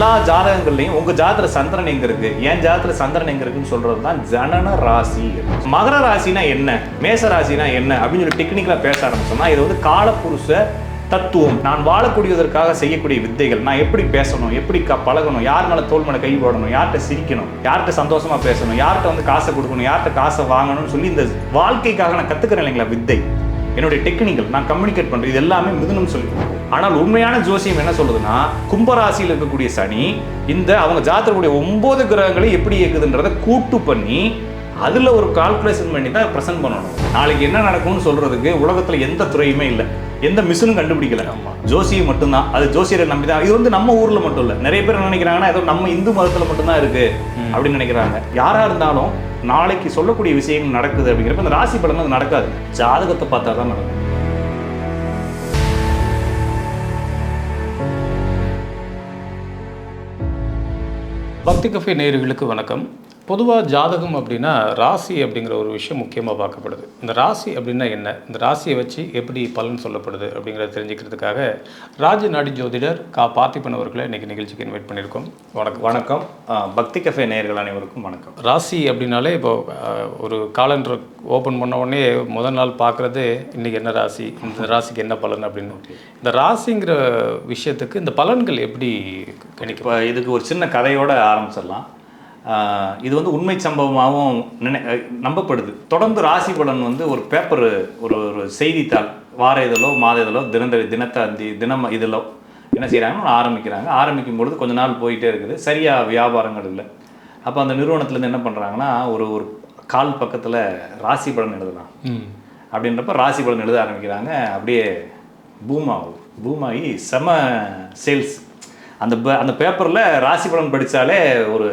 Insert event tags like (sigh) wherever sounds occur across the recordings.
எல்லா ஜாதகங்கள்லையும் உங்க ஜாதகத்துல சந்திரன் எங்க இருக்கு? என் ஜாதகத்துல சந்திரன் எங்க இருக்குன்னு சொல்றது தான் ஜனன ராசி. மகர ராசினா என்ன? மேச ராசினா என்ன? அப்படின்னு சொல்லி டெக்னிக்கலா பேச ஆரம்பிச்சோம்னா இது வந்து காலப்புருஷ தத்துவம். நான் வாழக்கூடியதற்காக செய்யக்கூடிய வித்தைகள். நான் எப்படி பேசணும்? எப்படி க பழகணும்? யார் மேலே தோல் மேலே கை போடணும்? யார்கிட்ட சிரிக்கணும்? யார்கிட்ட சந்தோஷமா பேசணும்? யார்கிட்ட வந்து காசை கொடுக்கணும்? யார்கிட்ட காசை வாங்கணும்னு சொல்லி இந்த வாழ்க்கைக்காக நான் கத்துக்கிறேன் இல்லைங்களா? வித்தை. என்னுடைய டெக்னிக்கல் நான் கம்யூனிகேட் பண்றது இது எல்லாமே மிதுனம் சொல்லி ஆனால் உண்மையான ஜோசியம் என்ன சொல்லுதுன்னா கும்பராசியில் இருக்கக்கூடிய சனி இந்த அவங்க ஜாதகக்கூடிய ஒன்பது கிரகங்களை எப்படி இயக்குதுன்றதை கூட்டு பண்ணி அதுல ஒரு கால்குலேஷன் பண்ணி தான் ப்ரெசென்ட் பண்ணணும். நாளைக்கு என்ன நடக்கும்னு சொல்றதுக்கு உலகத்துல எந்த துறையுமே இல்லை. எந்த மிஷினும் கண்டுபிடிக்கல. ஜோசியம் மட்டும்தான். அது ஜோசியரை நம்பி தான் இது வந்து நம்ம ஊர்ல மட்டும் இல்லை. நிறைய பேர் நினைக்கிறாங்கன்னா ஏதோ நம்ம இந்து மதத்துல மட்டும்தான் இருக்கு அப்படின்னு நினைக்கிறாங்க. யாரா இருந்தாலும் நாளைக்கு சொல்லக்கூடிய விஷயங்கள் நடக்குது அப்படிங்கிறப்ப இந்த ராசி பலன் அது நடக்காது. ஜாதகத்தை பார்த்தா தான் நடக்கும். பக்தி கஃபே நேயர்களுக்கு வணக்கம். பொதுவாக ஜாதகம் அப்படின்னா ராசி அப்படிங்கிற ஒரு விஷயம் முக்கியமாக பார்க்கப்படுது. இந்த ராசி அப்படின்னா என்ன? இந்த ராசியை வச்சு எப்படி பலன் சொல்லப்படுது அப்படிங்கிறத தெரிஞ்சுக்கிறதுக்காக ராஜ நாடி ஜோதிடர் கா. பார்த்திபன் அவர்களை இன்னைக்கு நிகழ்ச்சிக்கு இன்வைட் பண்ணியிருக்கோம். வணக்கம். வணக்கம். பக்தி கஃபே நேயர்கள் அனைவருக்கும் வணக்கம். ராசி அப்படின்னாலே இப்போ ஒரு காலண்டர் ஓப்பன் பண்ண உடனே முதல் நாள் பார்க்குறது இன்றைக்கி என்ன ராசி? இந்த ராசிக்கு என்ன பலன் அப்படின்னு. இந்த ராசிங்கிற விஷயத்துக்கு இந்த பலன்கள் எப்படி கணிக்கும் இப்போ இதுக்கு ஒரு சின்ன கதையோட ஆரம்பிச்சிடலாம். இது வந்து உண்மை சம்பவமாகவும் நினை நம்பப்படுது. தொடர்ந்து ராசி பலன் வந்து ஒரு பேப்பர் ஒரு ஒரு செய்தித்தாள் வார இதழோ மாத இதழோ தினந்தரி தினத்தாந்தி தினம் இதழோ என்ன செய்கிறாங்கன்னு ஆரம்பிக்கிறாங்க. ஆரம்பிக்கும் பொழுது கொஞ்ச நாள் போயிட்டே இருக்குது. சரியாக வியாபாரங்கள் இல்லை. அப்போ அந்த நிறுவனத்துலேருந்து என்ன பண்ணுறாங்கன்னா ஒரு ஒரு கால் பக்கத்தில் ராசி பலன் எழுதலாம் அப்படின்றப்ப ராசி பலன் எழுத ஆரம்பிக்கிறாங்க. அப்படியே பூம் ஆகுது பூம் ஆகி செம சேல்ஸ் அந்த ப- அந்த பேப்பரில் ராசி பலன் படித்தாலே ஒரு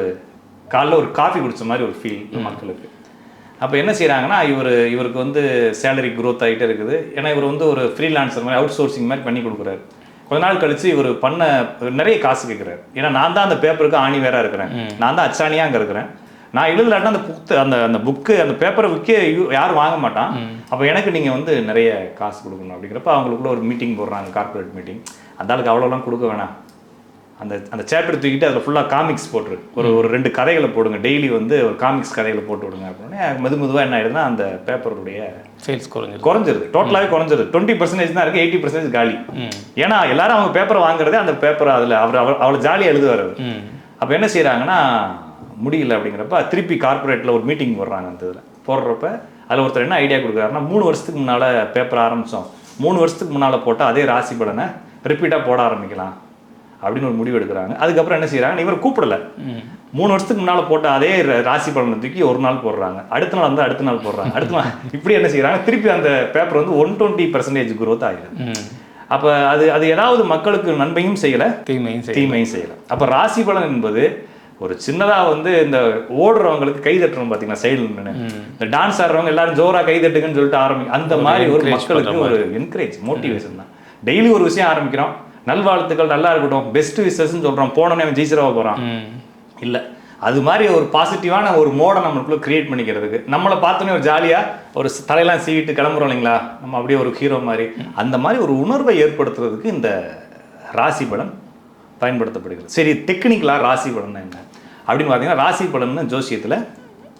காலைல ஒரு காஃபி குடிச்ச மாதிரி ஒரு ஃபீல் மக்களுக்கு. அப்போ என்ன செய்கிறாங்கன்னா இவர் இவருக்கு வந்து சேலரி growth ஆகிட்டே இருக்குது. ஏன்னா இவர் வந்து ஒரு ஃப்ரீலான்சர் மாதிரி அவுட் சோர்சிங் மாதிரி பண்ணி கொடுக்குறாரு. கொஞ்ச நாள் கழிச்சு இவர் பண்ண நிறைய காசு கேட்குறாரு ஏன்னா நான் தான் அந்த பேப்பருக்கு ஆணி வேற இருக்கிறேன். நான் தான் அச்சாணியாக அங்கே இருக்கிறேன். நான் எழுதலாட்டினா அந்த புக்கு அந்த அந்த புக்கு அந்த பேப்பரை விற்க யாரும் வாங்க மாட்டான். அப்போ எனக்கு நீங்கள் வந்து நிறைய காசு கொடுக்கணும் அப்படிங்கிறப்ப அவங்களுக்குள்ள ஒரு மீட்டிங் போடுறாங்க கார்ப்பரேட் மீட்டிங் அந்த ஆளுக்கு அவ்வளோலாம் கொடுக்க வேணாம். அந்த அந்த சேப்பர் தூக்கிட்டு அதில் ஃபுல்லாக காமிக்ஸ் போட்டுரு. ஒரு ஒரு ரெண்டு கதைகளை போடுங்க. டெய்லி வந்து ஒரு காமிக்ஸ் கதைகளை போட்டு விடுங்க அப்படின்னா மெது மெதுவாக என்ன ஆயிடுதுன்னா அந்த பேப்பருடைய சேல்ஸ் குறைஞ்சிருக்கு குறைஞ்சிருது. டோட்டலாகவே குறைஞ்சிருது. டுவெண்ட்டி பர்சன்டேஜ் தான் இருக்குது எயிட்டி பர்சன்டேஜ் காலி. ஏன்னா எல்லாரும் அவங்க பேப்பரை வாங்குறதே அந்த பேப்பரை அதில். அவர் அவர் அவ்வளோ ஜாலியாக எழுதுவார் அப்போ என்ன செய்கிறாங்கன்னா முடியல அப்படிங்கிறப்ப திருப்பி கார்ப்பரேட்டில் ஒரு மீட்டிங் போடுறாங்க அந்த இதில். போடுறப்ப அதில் ஒருத்தர் என்ன ஐடியா கொடுக்குறாருன்னா மூணு வருஷத்துக்கு முன்னால் பேப்பர் ஆரம்பித்தோம் மூணு வருஷத்துக்கு முன்னால் போட்டால் அதே ராசி பலனை ரிப்பீட்டாக போட ஆரம்பிக்கலாம். அப்படின்னு ஒரு முடிவு எடுக்கிறாங்க. அதுக்கப்புறம் என்ன செய்கிறாங்க இவர் கூப்பிடல. மூணு வருஷத்துக்கு முன்னால் போட்ட அதே ராசி பலனை தூக்கி ஒரு நாள் போடுறாங்க. அடுத்த நாள் வந்து அடுத்த நாள் போடுறாங்க. அடுத்த நாள் (laughs) இப்படி என்ன செய்கிறாங்க திருப்பி அந்த பேப்பர் வந்து ஒன் டுவெண்ட்டி பர்சன்டேஜ் growth ஆகிடுது அப்போ அது அது ஏதாவது மக்களுக்கு நன்மையும் செய்யலை தீமையும் தீமையும் செய்யலாம் அப்போ ராசி பலன் என்பது ஒரு சின்னதா வந்து இந்த ஓடுறவங்களுக்கு கை தட்டுறோம் பார்த்தீங்கன்னா சைடில் நின்று இந்த டான்ஸ் ஆடுறவங்க எல்லாரும் ஜோரா கை தட்டுங்கன்னு சொல்லிட்டு ஆரம்பி அந்த மாதிரி ஒரு மக்களுக்கு ஒரு என்கரேஜ் மோட்டிவேஷன் தான். டெய்லி ஒரு விஷயம் ஆரம்பிக்கிறோம். நல்வாழ்த்துக்கள் நல்லா இருக்கட்டும். பெஸ்ட் விஷஸ்ன்னு சொல்றோம். போனோன்னே அவன் ஜெயிச்சிரவா போறான். ம். இல்ல. அது மாதிரி ஒரு பாசிட்டிவான ஒரு மோடை நம்மளுக்குள்ள கிரியேட் பண்ணிக்கிறதுக்கு. நம்மளை பார்த்தோன்னே ஒரு ஜாலியா ஒரு தலையெல்லாம் சீவிட்டு கிளம்புறோம் இல்லைங்களா? நம்ம அப்படியே ஒரு ஹீரோ மாதிரி. அந்த மாதிரி ஒரு உணர்வை ஏற்படுத்துறதுக்கு இந்த ராசி பலன் பயன்படுத்தப்படுகிறது. சரி டெக்னிக்கலாக ராசி பலன் என்ன? அப்படின்னு பார்த்தீங்கன்னா ராசி பலன் ஜோசியத்தில்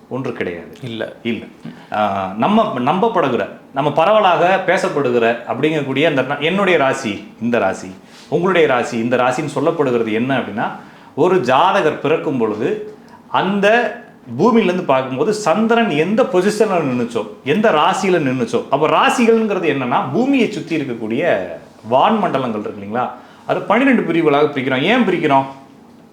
ஒன்று கிடையாது. இல்லை. இல்லை. நம்ம நம்பப்படுகிற நம்ம பரவலாக பேசப்படுகிற அப்படிங்கக்கூடிய அந்த என்னுடைய ராசி இந்த ராசி. உங்களுடைய ராசி இந்த ராசின்னு சொல்லப்படுகிறது என்ன அப்படின்னா ஒரு ஜாதகர் பிறக்கும் பொழுது அந்த பூமியிலேருந்து பார்க்கும்போது சந்திரன் எந்த பொசிஷனில் நின்றுச்சோ எந்த ராசியில் நின்றுச்சோ அப்போ ராசிகள்ங்கிறது என்னென்னா பூமியை சுற்றி இருக்கக்கூடிய வான்மண்டலங்கள் இருக்கு இல்லைங்களா? அது பன்னிரெண்டு பிரிவுகளாக பிரிக்கிறோம். ஏன் பிரிக்கிறோம்?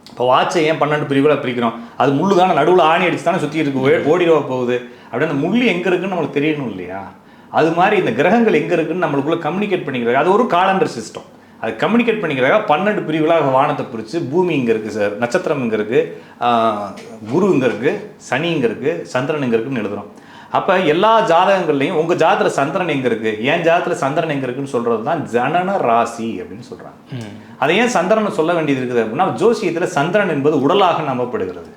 இப்போ வாட்சை ஏன் பன்னெண்டு பிரிவுகளாக பிரிக்கிறோம்? அது முள்ளு தானே நடுவில் ஆணி அடிச்சு தானே சுற்றி இருக்கு ஓ- போகுது. அப்படி அந்த முள்ளு எங்கே இருக்குன்னு நம்மளுக்கு தெரியணும் இல்லையா? அது மாதிரி இந்த கிரகங்கள் எங்கே இருக்குன்னு நம்மளுக்குள்ளே கம்யூனிகேட் பண்ணிக்கிறாங்க அது ஒரு காலண்டர் சிஸ்டம் அது கம்யூனிகேட் பண்ணிக்கிறாங்க பன்னெண்டு பிரிவுகளாக வானத்தை பிரித்து பூமி இங்கே இருக்குது சார் நட்சத்திரம் இங்கே இருக்குது குரு இங்கே இருக்குது சனி இங்கே இருக்குது சந்திரன் இங்கே இருக்குன்னு எழுதுறோம். அப்போ எல்லா ஜாதகங்கள்லையும் உங்கள் ஜாதகத்தில் சந்திரன் எங்கே இருக்குது என் ஜாதகத்தில் சந்திரன் எங்கே இருக்குன்னு சொல்கிறது தான் ஜனன ராசி அப்படின்னு சொல்கிறாங்க அதை ஏன் சந்திரன் சொல்ல வேண்டியது இருக்குது அப்படின்னா ஜோசியத்தில் சந்திரன் என்பது உடலாக நம்பப்படுகிறது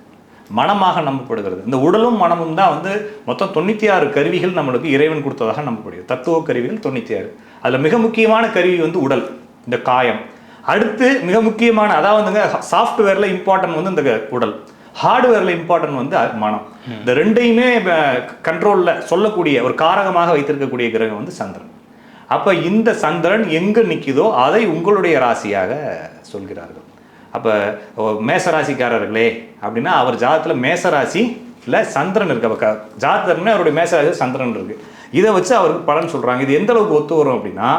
மனமாக நம்பப்படுகிறது. இந்த உடலும் மனமும் தான் வந்து மொத்தம் தொண்ணூற்றி ஆறு கருவிகள் நம்மளுக்கு இறைவன் கொடுத்ததாக நம்பப்படுகிறது. தத்துவ கருவிகள் தொண்ணூற்றி ஆறு அதில் மிக முக்கியமான கருவி வந்து உடல். இந்த காயம். அடுத்து மிக முக்கியமான அதாவதுங்க சாஃப்ட்வேரில் இம்பார்ட்டன்ட் வந்து இந்த உடல். ஹார்ட்வேரில் இம்பார்ட்டன்ட் வந்து மனம். இந்த ரெண்டையுமே கண்ட்ரோலில் சொல்லக்கூடிய ஒரு காரகமாக வைத்திருக்கக்கூடிய கிரகம் வந்து சந்திரன். அப்போ இந்த சந்திரன் எங்கே நிற்குதோ அதை உங்களுடைய ராசியாக சொல்கிறார்கள். அப்போ மேச ராசிக்காரர்களே அப்படின்னா அவர் ஜாதகத்தில் மேச ராசியில் சந்திரன் இருக்கு அப்போ ஜாதகர்னா அவருடைய மேச ராசியில் சந்திரன் இருக்கு. இதை வச்சு அவருக்கு பலன் சொல்கிறாங்க இது எந்த அளவுக்கு ஒத்து வரும் அப்படின்னா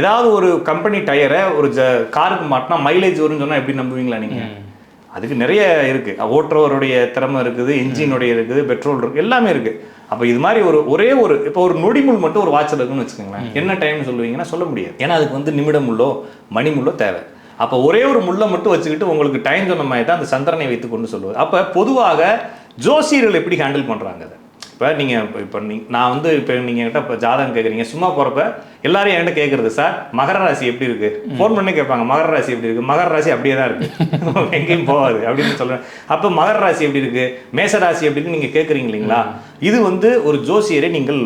ஏதாவது ஒரு கம்பெனி டயரை ஒரு ஜ காருக்கு மாட்டினா மைலேஜ் வரும்னு சொன்னால் எப்படி நம்புவீங்களா நீங்கள் அதுக்கு நிறைய இருக்கு. ஓட்டுறவருடைய திறமை இருக்குது இன்ஜினுடைய இருக்குது பெட்ரோல் இருக்கு எல்லாமே இருக்கு. அப்போ இது மாதிரி ஒரு ஒரே ஒரு இப்போ ஒரு நொடிமுள் மட்டும் ஒரு வாட்சில் இருக்குன்னு வச்சுக்கோங்களேன். என்ன டைம் சொல்லுவீங்கன்னா சொல்ல முடியாது. ஏன்னா அதுக்கு வந்து நிமிடம் முள்ளோ மணி முள்ளோ தேவை. அப்போ ஒரே ஒரு முள்ளை மட்டும் வச்சுக்கிட்டு உங்களுக்கு டைம் சொன்ன மாதிரி தான் அந்த சந்திரனை வைத்து கொண்டு சொல்லுவது அப்போ பொதுவாக ஜோசியர்கள் எப்படி ஹேண்டில் பண்ணுறாங்க அதை? இப்போ நீங்கள் இப்போ இப்போ நீ நான் வந்து இப்போ நீங்கள் என்கிட்ட இப்போ ஜாதகம் கேட்குறீங்க சும்மா போகிறப்ப எல்லாரும் என்கிட்ட கேட்குறது சார் மகர ராசி எப்படி இருக்கு? ஃபோன் பண்ணி கேட்பாங்க மகர ராசி எப்படி இருக்கு? மகர ராசி அப்படியே தான் இருக்கு. (laughs) எங்கேயும் போகாது அப்படின்னு சொல்லுவேன் அப்போ மகர ராசி எப்படி இருக்கு? மேச ராசி எப்படி இருக்கு? நீங்கள் கேட்குறீங்க இல்லைங்களா? இது வந்து ஒரு ஜோசியரை நீங்கள்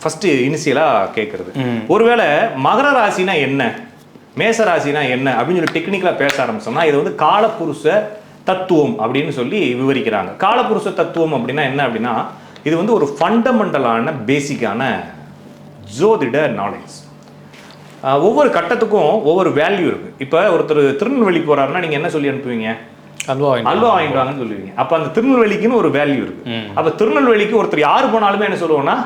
ஃபர்ஸ்ட் இனிஷியலாக கேட்குறது ஒருவேளை மகர ராசினா என்ன? மேச ராசினா என்ன? அப்படின்னு சொல்லி டெக்னிக்கலாக பேச ஆரம்பிச்சோம்னா இது வந்து காலப்புருஷ தத்துவம் அப்படின்னு சொல்லி விவரிக்கிறாங்க. காலப்புருஷ தத்துவம் அப்படின்னா என்ன அப்படின்னா இது வந்து ஒரு ஃபண்டமெண்டலான பேசிக்கான ஜோதிட நாலேஜ் ஒவ்வொரு கட்டத்துக்கும் ஒவ்வொரு வேல்யூ இருக்கு. இப்போ ஒருத்தர் திருநெல்வேலி போறாருன்னா நீங்க என்ன சொல்லி அனுப்புவீங்க? அல்வா அல்வா வாங்கிட்டு வாங்கன்னு சொல்லுவீங்க. அப்ப அந்த திருநெல்வேலிக்குன்னு ஒரு வேல்யூ இருக்கு. அப்ப திருநெல்வேலிக்கு ஒருத்தர் யார் போனாலுமே என்ன சொல்லுவோம்னா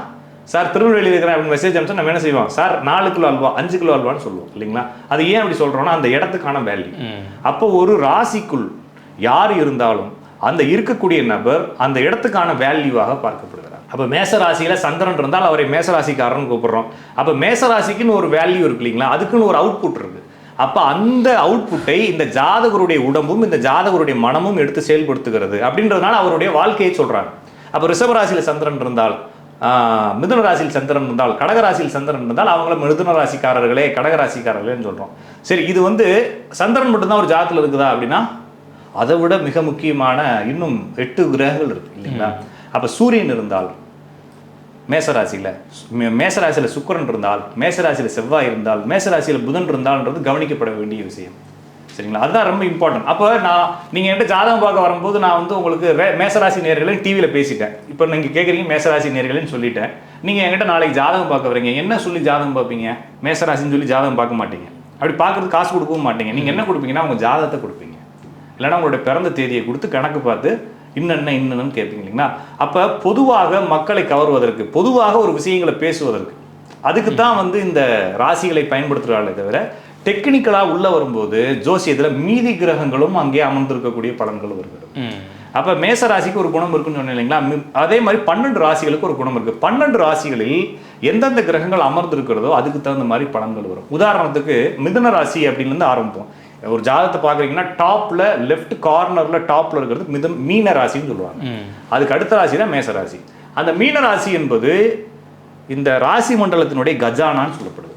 சார் திருநெல்வேலி இருக்கிற அப்படின்னு மெசேஜ் அனுப்பிச்சா நம்ம என்ன செய்வோம்? சார் நாலு கிலோ அல்வா அஞ்சு கிலோ அல்வான்னு சொல்லுவோம். இல்லைங்களா? அது ஏன் அப்படி சொல்றோம்னா அந்த இடத்துக்கான வேல்யூ அப்போ ஒரு ராசிக்குள் யார் இருந்தாலும் அந்த இருக்கக்கூடிய நபர் அந்த இடத்துக்கான வேல்யூவாக பார்க்கப்படுகிறார். அப்போ மேசராசியில் சந்திரன் இருந்தால் அவரை மேச ராசிக்காரன் கூப்பிடுறோம். அப்போ மேச ராசிக்குன்னு ஒரு வேல்யூ இருக்கு இல்லைங்களா? அதுக்குன்னு ஒரு அவுட்புட் இருக்குது அப்போ அந்த அவுட்புட்டை இந்த ஜாதகருடைய உடம்பும் இந்த ஜாதகருடைய மனமும் எடுத்து செயல்படுத்துகிறது அப்படின்றதுனால அவருடைய வாழ்க்கையை சொல்கிறாங்க அப்போ ரிஷபராசியில் சந்திரன் இருந்தால் ஆஹ், மிதுன ராசியில் சந்திரன் இருந்தால் கடகராசியில் சந்திரன் இருந்தால் அவங்கள மிதுன ராசிக்காரர்களே கடக ராசிக்காரர்களேன்னு சரி இது வந்து சந்திரன் மட்டும்தான் ஒரு ஜாதத்தில் இருக்குதா அப்படின்னா அதை விட மிக முக்கியமான இன்னும் எட்டு கிரகங்கள் இருக்கு இல்லைங்களா? அப்ப சூரியன் இருந்தால் மேசராசியில் மேசராசியில் சுக்கிரன் இருந்தால் மேசராசியில் செவ்வாய் இருந்தால் மேசராசியில் புதன் இருந்தால்ன்றது கவனிக்கப்பட வேண்டிய விஷயம். சரிங்களா? அதுதான் ரொம்ப இம்பார்ட்டன்ட் அப்போ நான் நீங்கள் என்கிட்ட ஜாதகம் பார்க்க வரும்போது நான் வந்து உங்களுக்கு மேசராசி நேர்களை டிவியில் பேசிட்டேன். இப்போ நீங்கள் கேட்குறீங்க மேசராசி நேர்களைன்னு சொல்லிட்டேன். நீங்கள் என்கிட்ட நாளைக்கு ஜாதகம் பார்க்க வரீங்க. என்ன சொல்லி ஜாதகம் பார்ப்பீங்க? மேசராசின்னு சொல்லி ஜாதகம் பார்க்க மாட்டீங்க. அப்படி பார்க்கறதுக்கு காசு கொடுக்கவும் மாட்டீங்க. நீங்கள் என்ன கொடுப்பீங்கன்னா உங்கள் ஜாதகத்தை கொடுப்பீங்க. இல்லைன்னா உங்களுடைய பிறந்த தேதியை கொடுத்து கணக்கு பார்த்து இன்னென்ன இன்னன்னு கேட்பீங்க இல்லைங்களா அப்போ பொதுவாக மக்களை கவர்வதற்கு பொதுவாக ஒரு விஷயங்களை பேசுவதற்கு. அதுக்கு தான் வந்து இந்த ராசிகளை பயன்படுத்துகிறாங்களே தவிர டெக்னிக்கலாக உள்ள வரும்போது ஜோசியத்தில் மீதி கிரகங்களும் அங்கே அமர்ந்திருக்கக்கூடிய பலன்கள் வருகிறது. அப்போ மேச ராசிக்கு ஒரு குணம் இருக்குன்னு சொன்னேன் இல்லைங்களா? அதே மாதிரி பன்னெண்டு ராசிகளுக்கு ஒரு குணம் இருக்கு. பன்னெண்டு ராசிகளில் எந்தெந்த கிரகங்கள் அமர்ந்திருக்கிறதோ அதுக்கு தகுந்த மாதிரி பலன்கள் வரும். உதாரணத்துக்கு மிதுன ராசி அப்படின்னு ஆரம்பிப்போம். ஒரு ஜாதகத்தை பார்க்குறீங்கன்னா டாப்ல லெஃப்ட் கார்னர்ல டாப்ல இருக்கிறது மிதன் மீன ராசின்னு சொல்லுவாங்க. அதுக்கு அடுத்த ராசி தான் மேச ராசி. அந்த மீன ராசி என்பது இந்த ராசி மண்டலத்தினுடைய கஜானான்னு சொல்லப்படுது.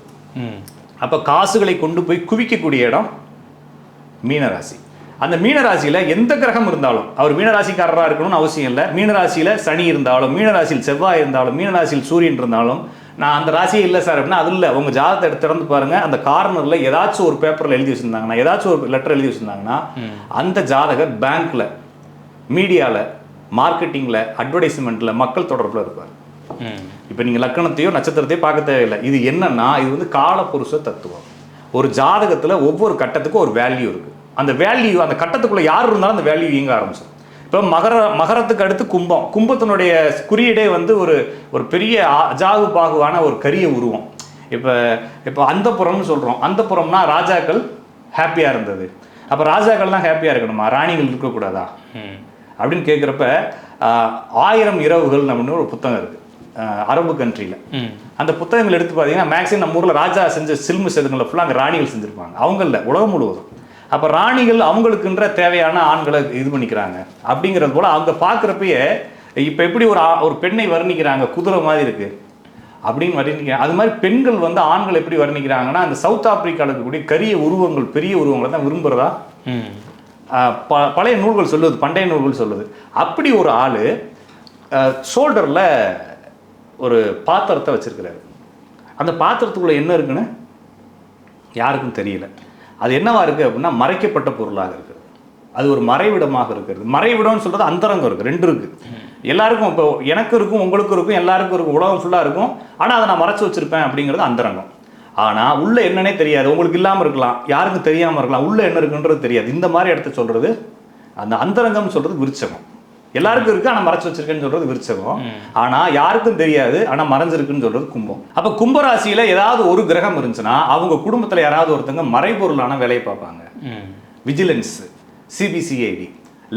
அப்போ காசுகளை கொண்டு போய் குவிக்கக்கூடிய இடம் மீனராசி அந்த மீனராசியில எந்த கிரகம் இருந்தாலும் அவர் மீனராசிக்காரராக இருக்கணும்னு அவசியம் இல்லை. மீனராசியில சனி இருந்தாலும் மீனராசியில் செவ்வாய் இருந்தாலும் மீனராசியில் சூரியன் இருந்தாலும் நான் அந்த ராசியே இல்லை சார் அப்படின்னா அது இல்லை. உங்க ஜாதகத்தை எடுத்து திறந்து பாருங்க. அந்த கார்னர்ல ஏதாச்சும் ஒரு பேப்பர்ல எழுதி வச்சிருந்தாங்கன்னா ஏதாச்சும் ஒரு லெட்டர் எழுதி வச்சிருந்தாங்கன்னா அந்த ஜாதகர் பேங்க்ல மீடியால மார்க்கெட்டிங்ல அட்வர்டைஸ்மெண்ட்ல மக்கள் தொடர்புல இருப்பார். இப்போ நீங்கள் லக்கணத்தையோ நட்சத்திரத்தையோ பார்க்க தேவையில்லை. இது என்னன்னா இது வந்து காலப்புருஷ தத்துவம். ஒரு ஜாதகத்தில் ஒவ்வொரு கட்டத்துக்கும் ஒரு வேல்யூ இருக்கு. அந்த வேல்யூ அந்த கட்டத்துக்குள்ள யார் இருந்தாலும் அந்த வேல்யூ இயங்க ஆரம்பிச்சிடும் இப்போ மகர மகரத்துக்கு அடுத்து கும்பம். கும்பத்தினுடைய குறியீடே வந்து ஒரு ஒரு பெரிய அஜாகு பாகுவான ஒரு கரிய உருவம். இப்போ இப்போ அந்தப்புறம்னு சொல்கிறோம் அந்தப்புறம்னா ராஜாக்கள் ஹாப்பியாக இருந்தது. அப்போ ராஜாக்கள் தான் ஹாப்பியாக இருக்கணுமா? ராணிகள் இருக்கக்கூடாதா? அப்படின்னு கேட்குறப்ப ஆயிரம் இரவுகள் அப்படின்னு ஒரு புத்தகம் இருக்கு. ஆஹ் அரபு கண்ட்ரியில் அந்த புத்தகங்கள் எடுத்து பார்த்தீங்கன்னா மேக்ஸிமம் நம்ம ஊரில் ராஜா செஞ்ச சில்மு செதுங்களை ஃபுல்லாக அங்கே ராணிகள் செஞ்சுருப்பாங்க. அவங்கள உலகம் முழுவதும். அப்போ ராணிகள் அவங்களுக்குன்ற தேவையான ஆண்களை இது பண்ணிக்கிறாங்க. அப்படிங்கிறது போல் அவங்க பார்க்குறப்பயே இப்போ எப்படி ஒரு ஒரு பெண்ணை வர்ணிக்கிறாங்க? குதிரை மாதிரி இருக்கு. அப்படின்னு வர்ணிக்கிறாங்க அது மாதிரி பெண்கள் வந்து ஆண்கள் எப்படி வர்ணிக்கிறாங்கன்னா அந்த சவுத் ஆப்பிரிக்காவில் இருக்கக்கூடிய கரிய உருவங்கள் பெரிய உருவங்களை தான் விரும்புகிறதா ப- பழைய நூல்கள் சொல்லுது பண்டைய நூல்கள் சொல்லுது. அப்படி ஒரு ஆள் ஷோல்டரில் ஒரு பாத்திரத்தை வச்சிருக்கிறாரு. அந்த பாத்திரத்துக்குள்ள என்ன இருக்குன்னு யாருக்கும் தெரியல. அது என்னவா இருக்குது அப்படின்னா மறைக்கப்பட்ட பொருளாக இருக்குது. அது ஒரு மறைவிடமாக இருக்கிறது. மறைவிடம்னு சொல்கிறது அந்தரங்கம் இருக்குது ரெண்டு இருக்குது எல்லாருக்கும் இப்போ எனக்கு இருக்கும் உங்களுக்கு இருக்கும் எல்லாருக்கும் இருக்கும் உலகம் ஃபுல்லாக இருக்கும். ஆனால் அதை நான் மறைச்சி வச்சுருப்பேன் அப்படிங்கிறது அந்தரங்கம். ஆனால் உள்ளே என்னன்னே தெரியாது. உங்களுக்கு இல்லாமல் இருக்கலாம். யாருக்கும் தெரியாமல் இருக்கலாம். உள்ளே என்ன இருக்குன்றது தெரியாது. இந்த மாதிரி இடத்த சொல்கிறது அந்த அந்தரங்கம்னு சொல்கிறது விருச்சகம். எல்லாருக்கும் இருக்கு ஆனால் மறைச்சு வச்சிருக்கேன்னு சொல்றது விருச்சகம். ஆனால் யாருக்கும் தெரியாது ஆனால் மறைஞ்சிருக்குன்னு சொல்றது கும்பம். அப்போ கும்பராசியில் ஏதாவது ஒரு கிரகம் இருந்துச்சுன்னா அவங்க குடும்பத்தில் யாராவது ஒருத்தங்க மறைபொருளான வேலையை பார்ப்பாங்க. Vigilance CBCID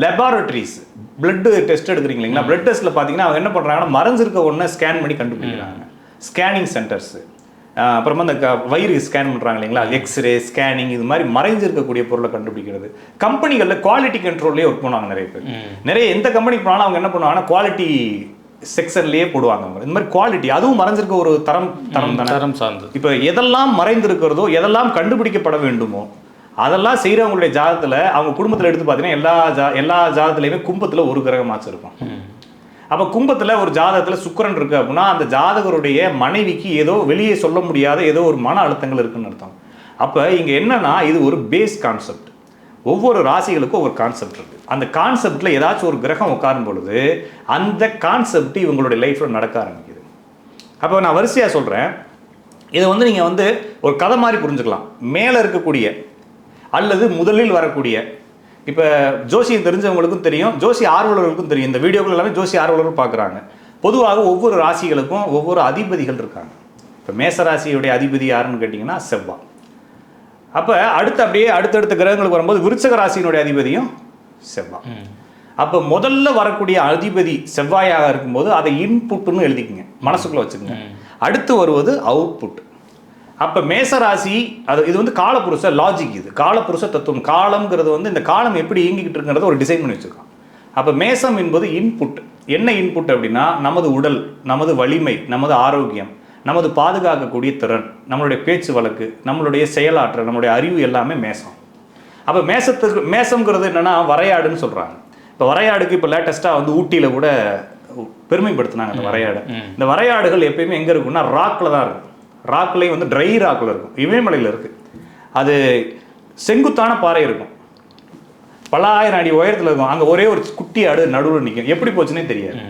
laboratories blood test எடுக்கிறீங்க இல்லைங்களா பிளட் டெஸ்ட்டில் பார்த்தீங்கன்னா அவங்க என்ன பண்ணுறாங்கன்னா மறைஞ்சிருக்க ஒன்றை ஸ்கேன் பண்ணி கண்டுபிடிக்கிறாங்க. ஸ்கேனிங் சென்டர்ஸ் அப்புறமா இந்த க- வயிறு ஸ்கேன் பண்ணுறாங்க இல்லைங்களா? எக்ஸ்ரே ஸ்கேனிங் இது மாதிரி மறைஞ்சிருக்கக்கூடிய பொருளை கண்டுபிடிக்கிறது. கம்பெனிகளில் குவாலிட்டி கண்ட்ரோல்லே ஒர்க் பண்ணுவாங்க நிறைய பேர். நிறைய எந்த கம்பெனி போனாலும் அவங்க என்ன பண்ணுவாங்கன்னா குவாலிட்டி செக்ஷன்லேயே போடுவாங்க அவங்க. இந்த மாதிரி குவாலிட்டி அதுவும் மறைஞ்சிருக்க ஒரு தரம் தரம் தரம் சார்ந்தது. இப்போ எதெல்லாம் மறைந்திருக்கிறதோ எதெல்லாம் கண்டுபிடிக்கப்பட வேண்டுமோ அதெல்லாம் செய்கிறவங்களுடைய ஜாதகத்தில் அவங்க குடும்பத்தில் எடுத்து பார்த்தீங்கன்னா எல்லா ஜா எல்லா ஜாதகத்துலையுமே கும்பத்தில் ஒரு கிரகமாச்சும் இருக்கும் அப்போ கும்பத்தில் ஒரு ஜாதகத்தில் சுக்கரன் இருக்குது அப்படின்னா அந்த ஜாதகருடைய மனைவிக்கு ஏதோ வெளியே சொல்ல முடியாத ஏதோ ஒரு மன அழுத்தங்கள் இருக்குன்னு அர்த்தம். அப்போ இங்கே என்னென்னா இது ஒரு பேஸ் கான்செப்ட் ஒவ்வொரு ராசிகளுக்கும் ஒவ்வொரு கான்செப்ட் இருக்குது அந்த கான்செப்டில் ஏதாச்சும் ஒரு கிரகம் உட்காரும் பொழுது அந்த கான்செப்ட் இவங்களுடைய லைஃப்பில் நடக்க ஆரம்பிக்குது. அப்போ நான் வரிசையாக சொல்கிறேன் இதை வந்து நீங்கள் வந்து ஒரு கதை மாதிரி புரிஞ்சுக்கலாம். மேலே இருக்கக்கூடிய அல்லது முதலில் வரக்கூடிய இப்போ ஜோசியம் தெரிஞ்சவங்களுக்கும் தெரியும் ஜோசி ஆர்வலர்களுக்கும் தெரியும். இந்த வீடியோக்கள் எல்லாமே ஜோசி ஆர்வலர்கள் பார்க்குறாங்க பொதுவாக ஒவ்வொரு ராசிகளுக்கும் ஒவ்வொரு அதிபதிகள் இருக்காங்க. இப்போ மேச ராசியுடைய அதிபதி யாருன்னு கேட்டிங்கன்னா செவ்வாய் அப்போ அடுத்து அப்படியே அடுத்தடுத்த கிரகங்களுக்கு வரும்போது விருச்சக ராசியினுடைய அதிபதியும் செவ்வாய் அப்போ முதல்ல வரக்கூடிய அதிபதி செவ்வாயாக இருக்கும்போது அதை இன்புட்னு எழுதிக்கங்க. மனசுக்குள்ள வச்சுக்கோங்க. அடுத்து வருவது அவுட்புட் அப்போ மேசராசி அது இது வந்து காலப்புருஷ லாஜிக் இது. காலப்புருஷ தத்துவம். காலம்ங்கிறது வந்து இந்த காலம் எப்படி இயங்கிக்கிட்டு இருக்குங்கிறத ஒரு டிசைன் பண்ணி வச்சுருக்கோம் அப்போ மேசம் என்பது இன்புட் என்ன இன்புட் அப்படின்னா நமது உடல் நமது வலிமை நமது ஆரோக்கியம் நமது பாதுகாக்கக்கூடிய திறன் நம்மளுடைய பேச்சு வழக்கு நம்மளுடைய செயலாற்றல் நம்மளுடைய அறிவு எல்லாமே மேசம். அப்போ மேசத்துக்கு மேசம்ங்கிறது என்னன்னா வரையாடுன்னு சொல்கிறாங்க இப்போ வரையாடுக்கு இப்போ லேட்டஸ்ட்டாக வந்து ஊட்டியில் கூட பெருமைப்படுத்தினாங்க அந்த வரையாடு. இந்த வரையாடுகள் எப்பயுமே எங்கே இருக்கும்னா ராக்கில் தான் இருக்கும். ராக்லேயும் வந்து ட்ரை ராக்கில் இருக்கும். இமயமலையில் இருக்குது அது செங்குத்தான பாறை இருக்கும். பல ஆயிரம் அடி உயரத்தில் இருக்கும். அங்கே ஒரே ஒரு குட்டி ஆடு நடுவில் நிற்கும் எப்படி போச்சுன்னே தெரியாது.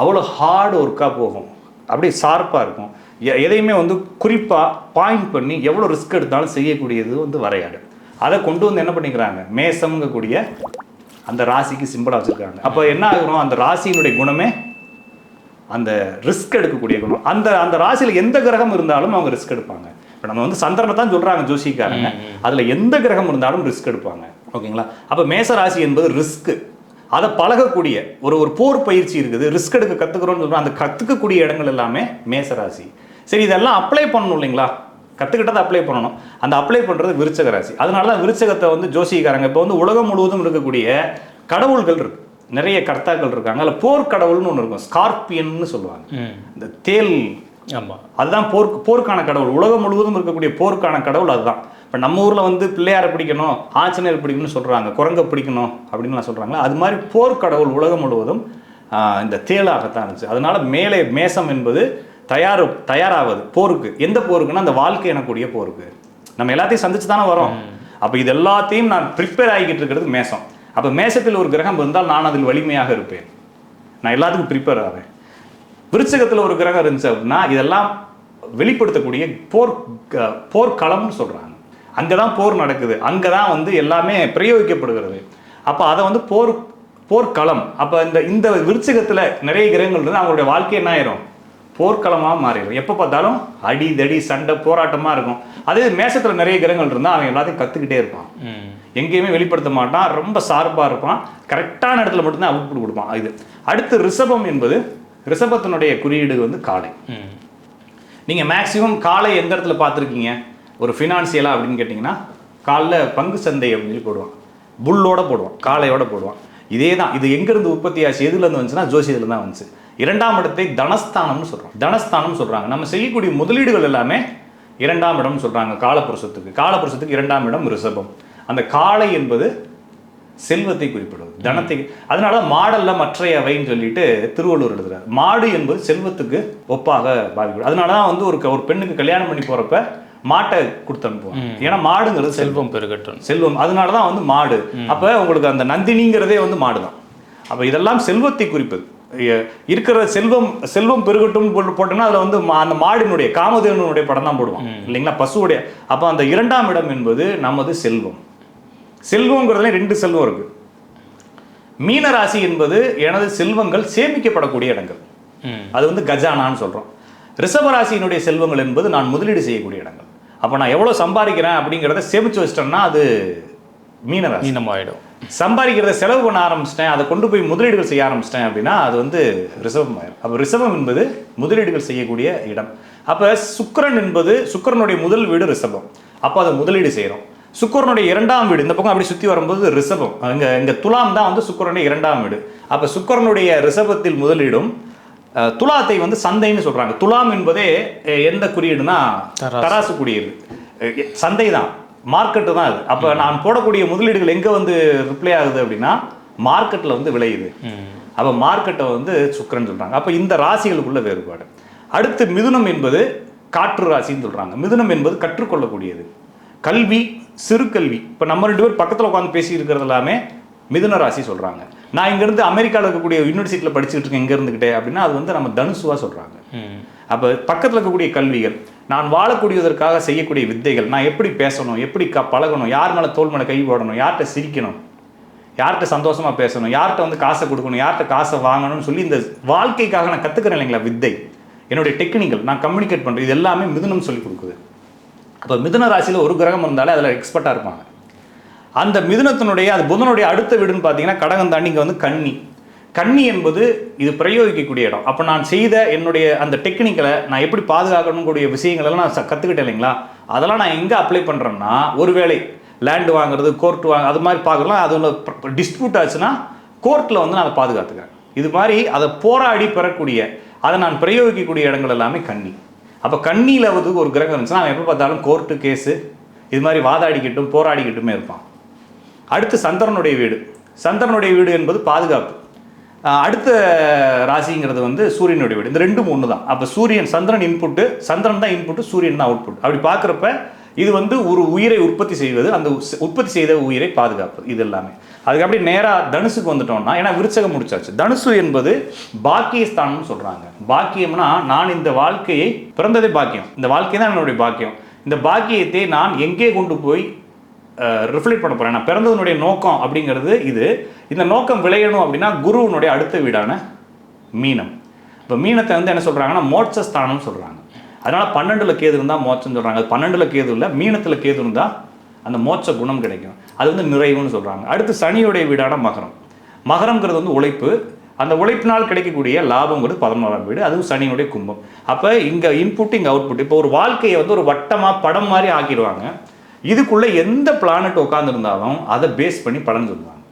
அவ்வளோ ஹார்டு ஒர்க்காக போகும். அப்படியே ஷார்ப்பாக இருக்கும். எதையுமே வந்து குறிப்பாக பாயிண்ட் பண்ணி எவ்வளோ ரிஸ்க் எடுத்தாலும் செய்யக்கூடியது வந்து வரையாடு. அதை கொண்டு வந்து என்ன பண்ணிக்கிறாங்க? மேசம்ங்கக்கூடிய அந்த ராசிக்கு சிம்பிளாக வச்சுருக்காங்க. அப்போ என்ன ஆகுறோம்? அந்த ராசியினுடைய குணமே அந்த ரிஸ்க் எடுக்கக்கூடிய குணம். அந்த அந்த ராசியில் எந்த கிரகம் இருந்தாலும் அவங்க ரிஸ்க் எடுப்பாங்க. இப்போ நம்ம வந்து சந்திரனை தான் சொல்கிறாங்க ஜோசிக்காரங்க அதில் எந்த கிரகம் இருந்தாலும் ரிஸ்க் எடுப்பாங்க. ஓகேங்களா? அப்போ மேச ராசி என்பது ரிஸ்க் அதை பழகக்கூடிய ஒரு ஒரு போர் பயிற்சி இருக்குது. ரிஸ்க் எடுக்க கற்றுக்குறோம்னு சொல்கிறோம் அந்த கற்றுக்கக்கூடிய இடங்கள் எல்லாமே மேச ராசி சரி இதெல்லாம் அப்ளை பண்ணணும் இல்லைங்களா? கற்றுக்கிட்டதை அப்ளை பண்ணணும். அந்த அப்ளை பண்ணுறது விருச்சக ராசி. அதனால தான் விருச்சகத்தை வந்து ஜோசிக்காரங்க. இப்போ வந்து உலகம் முழுவதும் இருக்கக்கூடிய கடவுள்கள் இருக்கு. நிறைய கர்த்தாக்கள் இருக்காங்க. அதில் போர் கடவுள்னு ஒன்று இருக்கும். ஸ்கார்பியன்னு சொல்லுவாங்க. இந்த தேல். ஆமாம் அதுதான் போர் போருக்கான கடவுள். உலகம் முழுவதும் இருக்கக்கூடிய போருக்கான கடவுள் அதுதான். இப்போ நம்ம ஊரில் வந்து பிள்ளையாரை பிடிக்கணும் ஆஞ்சநேயர் பிடிக்கணும்னு சொல்கிறாங்க குரங்கை பிடிக்கணும் அப்படின்னு சொல்கிறாங்களா அது மாதிரி போர் கடவுள் உலகம் முழுவதும் இந்த தேளாகத்தான் இருந்துச்சு. அதனால மேலே மேசம் என்பது தயார் தயாராவது போருக்கு. எந்த போருக்குன்னா அந்த வாழ்க்கை எனக்கூடிய போருக்கு. நம்ம எல்லாத்தையும் சந்திச்சு தானே வரோம் அப்போ இது எல்லாத்தையும் நான் ப்ரிப்பேர் ஆகிக்கிட்டு இருக்கிறது மேசம். அப்போ மேசத்தில் ஒரு கிரகம் இருந்தால் நான் அதில் வலிமையாக இருப்பேன். நான் எல்லாத்துக்கும் ப்ரிப்பேர் ஆவேன். விருச்சகத்தில் ஒரு கிரகம் இருந்துச்சு அப்படின்னா இதெல்லாம் வெளிப்படுத்தக்கூடிய போர் க- போர்க்களம்னு சொல்கிறாங்க அங்கே தான் போர் நடக்குது. அங்கே தான் வந்து எல்லாமே பிரயோகிக்கப்படுகிறது. அப்போ அதை வந்து போர் போர்க்களம் அப்போ இந்த இந்த விருச்சகத்தில் நிறைய கிரகங்கள் இருந்து அவங்களுடைய வாழ்க்கை என்ன ஆயிரும்? போர்க்களமாக மாறிடும் எப்போ பார்த்தாலும் அடி தடி சண்டை போராட்டமாக இருக்கும். அதே மேசத்தில் நிறைய கிரகங்கள் இருந்தால் அவன் எல்லாத்தையும் கற்றுக்கிட்டே இருப்பான். எங்கேயுமே வெளிப்படுத்த மாட்டான். ரொம்ப ஷார்ப்பாக இருப்பான். கரெக்டான இடத்துல மட்டும்தான் அவுட்புட் கொடுப்பான். இது அடுத்து ரிஷபம் என்பது ரிஷபத்தினுடைய குறியீடு வந்து ம். நீங்கள் மேக்ஸிமம் காளை எந்த இடத்துல பார்த்துருக்கீங்க? ஒரு ஃபினான்சியலாக அப்படின்னு கேட்டிங்கன்னா காலைல பங்கு சந்தை அப்படின்னு போடுவான். புல்லோட போடுவான். காளையோட போடுவான். இதே தான் இது எங்கேருந்து உற்பத்தி ஆச்சு? எதுலேருந்து வந்துச்சுன்னா ஜோசியத்தில் தான் வந்துச்சு. இரண்டாம் இடத்தை தனஸ்தானம்னு சொல்கிறோம் தனஸ்தானம்னு சொல்கிறாங்க நம்ம செய்யக்கூடிய முதலீடுகள் எல்லாமே இரண்டாம் இடம்னு சொல்கிறாங்க காலப்புருஷத்துக்கு. காலப்புருஷத்துக்கு இரண்டாம் இடம் ரிஷபம். அந்த காளை என்பது செல்வத்தை குறிப்பிடுவது தனத்தை அதனால மாடல்ல மற்றையவைன்னு சொல்லிட்டு திருவள்ளுவர் எழுதுறார். மாடு என்பது செல்வத்துக்கு ஒப்பாக பாதிக்கும் அதனால தான் வந்து ஒரு ஒரு பெண்ணுக்கு கல்யாணம் பண்ணி போறப்ப மாட்டை கொடுத்து அனுப்புவாங்க. ஏன்னா மாடுங்கிறது செல்வம் பெருகட்டும். செல்வம். அதனால தான் வந்து மாடு. அப்போ உங்களுக்கு அந்த நந்தினிங்கிறதே வந்து மாடு தான் அப்போ இதெல்லாம் செல்வத்தை குறிப்பது. இருக்கிற செல்வம் செல்வம் பெருகட்டும் போட்டு போட்டோம்னா அதில் வந்து அந்த மாடினுடைய காமதேவனுடைய படம் தான் போடுவான் இல்லைங்களா? பசுவுடைய. அப்போ அந்த இரண்டாம் இடம் என்பது நமது செல்வம். செல்வங்கிறதுல ரெண்டு செல்வம் இருக்கு. மீன ராசி என்பது எனது செல்வங்கள் சேமிக்கப்படக்கூடிய இடங்கள். அது வந்து கஜானான்னு சொல்கிறோம் ரிஷபராசியினுடைய செல்வங்கள் என்பது நான் முதலீடு செய்யக்கூடிய இடங்கள். அப்போ நான் எவ்வளோ சம்பாதிக்கிறேன் அப்படிங்கிறத சேமிச்சு வச்சிட்டேன்னா அது மீனராசி. மீனமாயிடும். சம்பாதிக்கிறத செலவு பண்ண ஆரம்பிச்சிட்டேன். அதை கொண்டு போய் முதலீடுகள் செய்ய ஆரம்பிச்சிட்டேன் அப்படின்னா அது வந்து ரிசர்வம் ஆயிரும். அப்போ ரிசர்வம் என்பது முதலீடுகள் செய்யக்கூடிய இடம். அப்போ சுக்கிரன் என்பது சுக்கிரனுடைய முதல் வீடு ரிஷபம் அப்போ அதை முதலீடு செய்கிறோம் சுக்கிரனுடைய இரண்டாம் வீடு இந்த பக்கம் அப்படி சுற்றி வரும்போது ரிஷபம் இங்கே இங்கே துலாம் தான் வந்து சுக்கிரனுடைய இரண்டாம் வீடு. அப்போ சுக்கிரனுடைய ரிஷபத்தில் முதலீடும் துலாத்தை வந்து சந்தைன்னு சொல்கிறாங்க துலாம் என்பதே எந்த குறியீடுனா தராசு. குறியீடு. சந்தை தான். மார்க்கெட்டு தான் அது. அப்போ நான் போடக்கூடிய முதலீடுகள் எங்கே வந்து ரிப்ளை ஆகுது அப்படின்னா மார்க்கெட்டில் வந்து விளையுது. அப்போ மார்க்கெட்டை வந்து சுக்கிரன் சொல்கிறாங்க அப்போ இந்த ராசிகளுக்குள்ள வேறுபாடு. அடுத்து மிதுனம் என்பது காற்று ராசின்னு சொல்கிறாங்க மிதுனம் என்பது கற்றுக்கொள்ளக்கூடியது. கல்வி சிறு கல்வி இப்போ நம்ம ரெண்டு பேர் பக்கத்தில் உட்காந்து பேசி இருக்கிறது எல்லாமே மிதுன ராசி சொல்கிறாங்க நான் இங்கேருந்து அமெரிக்காவில் இருக்கக்கூடிய யூனிவர்சிட்டியில் படிச்சுட்டு இருக்கேன் இங்கே இருந்துக்கிட்டே அப்படின்னா அது வந்து நம்ம தனுசுவாக சொல்கிறாங்க அப்போ பக்கத்தில் இருக்கக்கூடிய கல்விகள் நான் வாழக்கூடியதற்காக செய்யக்கூடிய வித்தைகள் நான் எப்படி பேசணும் எப்படி க பழகணும் யார் மேலே தோல் மேலே கை போடணும் யார்கிட்ட சிரிக்கணும் யார்கிட்ட சந்தோஷமா பேசணும் யார்கிட்ட வந்து காசை கொடுக்கணும் யார்கிட்ட காசை வாங்கணும்னு சொல்லி இந்த வாழ்க்கைக்காக நான் கற்றுக்கிறேன் இல்லைங்களா வித்தை. என்னுடைய டெக்னிக்கல் நான் கம்யூனிகேட் பண்ணுறது இது எல்லாமே மிதுனம் சொல்லி கொடுக்குது. அப்போ மிதுன ராசியில் ஒரு கிரகம் இருந்தாலே அதில் எக்ஸ்பர்ட்டாக இருப்பாங்க. அந்த மிதுனத்தினுடைய அது புதனுடைய அடுத்த வீடுன்னு பார்த்தீங்கன்னா கடகம் தாண்டி இங்கே வந்து கன்னி. கன்னி என்பது இது பிரயோகிக்கக்கூடிய இடம். அப்போ நான் செய்த என்னுடைய அந்த டெக்னிக்கலை நான் எப்படி பாதுகாக்கணும் கூடிய விஷயங்களெல்லாம் நான் கற்றுக்கிட்டேன் இல்லைங்களா? அதெல்லாம் நான் எங்கே அப்ளை பண்ணுறேன்னா ஒருவேளை லேண்டு வாங்குறது கோர்ட் வாங்க அது மாதிரி பார்க்கலாம் அது டிஸ்பியூட் ஆச்சுன்னா கோர்ட்டில் வந்து நான் அதை பாதுகாத்துக்கிறேன் இது மாதிரி அதை போராடி பெறக்கூடிய அதை நான் பிரயோகிக்கக்கூடிய இடங்கள் எல்லாமே கன்னி. அப்போ கண்ணியில் வந்து ஒரு கிரகம் இருந்துச்சுன்னா அவன் எப்போ பார்த்தாலும் கோர்ட்டு கேஸு இது மாதிரி வாதாடிக்கிட்டும் போராடிக்கிட்டுமே இருப்பான். அடுத்து சந்திரனுடைய வீடு. சந்திரனுடைய வீடு என்பது பாதுகாப்பு. அடுத்த ராசிங்கிறது வந்து சூரியனுடைய வீடு. இந்த ரெண்டும் ஒன்று தான் அப்போ சூரியன் சந்திரன் இன்புட்டு சந்திரன் தான் இன்புட்டு சூரியன் தான் அவுட்புட் அப்படி பார்க்குறப்ப இது வந்து ஒரு உயிரை உற்பத்தி செய்வது அந்த உற்பத்தி செய்த உயிரை பாதுகாப்பது இது எல்லாமே. அதுக்கு அப்படி நேராக தனுசுக்கு வந்துட்டோம்னா ஏன்னா விருச்சகம் முடிச்சாச்சு. தனுசு என்பது பாக்கியஸ்தானம்னு சொல்கிறாங்க பாக்கியம்னா நான் இந்த வாழ்க்கையை பிறந்ததே பாக்கியம். இந்த வாழ்க்கை தான் என்னுடைய பாக்கியம். இந்த பாக்கியத்தை நான் எங்கே கொண்டு போய் ரிஃப்ளெக்ட் பண்ண போகிறேன் நான் பிறந்ததனுடைய நோக்கம் அப்படிங்கிறது இது. இந்த நோக்கம் விளையணும் அப்படின்னா குருவினுடைய அடுத்த வீடான மீனம். இப்போ மீனத்தை வந்து என்ன சொல்கிறாங்கன்னா மோட்சஸ்தானம்னு சொல்கிறாங்க அதனால் பன்னெண்டில் கேது இருந்தால் மோட்சம்னு சொல்கிறாங்க அது பன்னெண்டில் கேது இல்லை மீனத்தில் கேது இருந்தால் அந்த மோட்ச குணம் கிடைக்கும். அது வந்து நிறைவுன்னு சொல்கிறாங்க அடுத்து சனியுடைய வீடான மகரம். மகரம்ங்கிறது வந்து உழைப்பு. அந்த உழைப்பினால் கிடைக்கக்கூடிய லாபங்கிறது பதினோராம் வீடு. அதுவும் சனியினுடைய கும்பம். அப்போ இங்கே இன்புட் இங்கே அவுட்புட் இப்போ ஒரு வாழ்க்கையை வந்து ஒரு வட்டமாக படம் மாதிரி ஆக்கிடுவாங்க. இதுக்குள்ளே எந்த பிளானட் உட்காந்துருந்தாலும் அதை பேஸ் பண்ணி பலன் சொல்லுவாங்க.